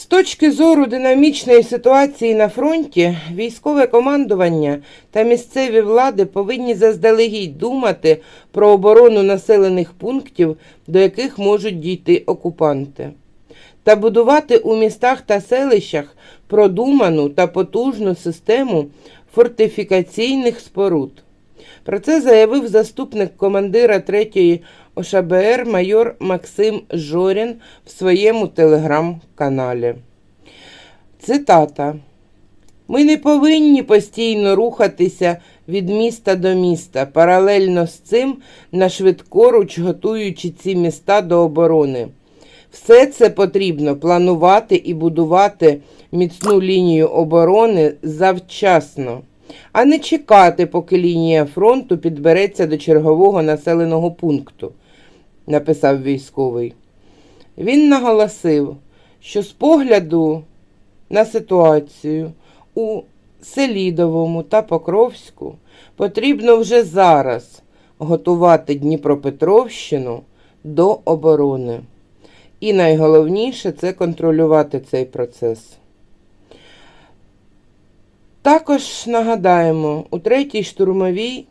З точки зору динамічної ситуації на фронті, військове командування та місцеві влади повинні заздалегідь думати про оборону населених пунктів, до яких можуть дійти окупанти, та будувати у містах та селищах продуману та потужну систему фортифікаційних споруд. Про це заявив заступник командира 3-ї ОШБР майор Максим Жорін в своєму телеграм-каналі. Цитата. Ми не повинні постійно рухатися від міста до міста, паралельно з цим на швидкоруч готуючи ці міста до оборони. Все це потрібно планувати і будувати міцну лінію оборони завчасно, а не чекати, поки лінія фронту підбереться до чергового населеного пункту, написав військовий. Він наголосив, що з погляду на ситуацію у Селідовому та Покровську потрібно вже зараз готувати Дніпропетровщину до оборони. І найголовніше це контролювати цей процес. Також нагадаємо, у третій штурмовій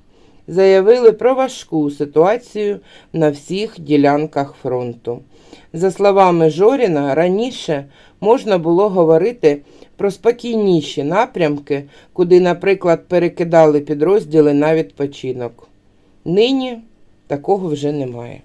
заявили про важку ситуацію на всіх ділянках фронту. За словами Жоріна, раніше можна було говорити про спокійніші напрямки, куди, наприклад, перекидали підрозділи на відпочинок. Нині такого вже немає.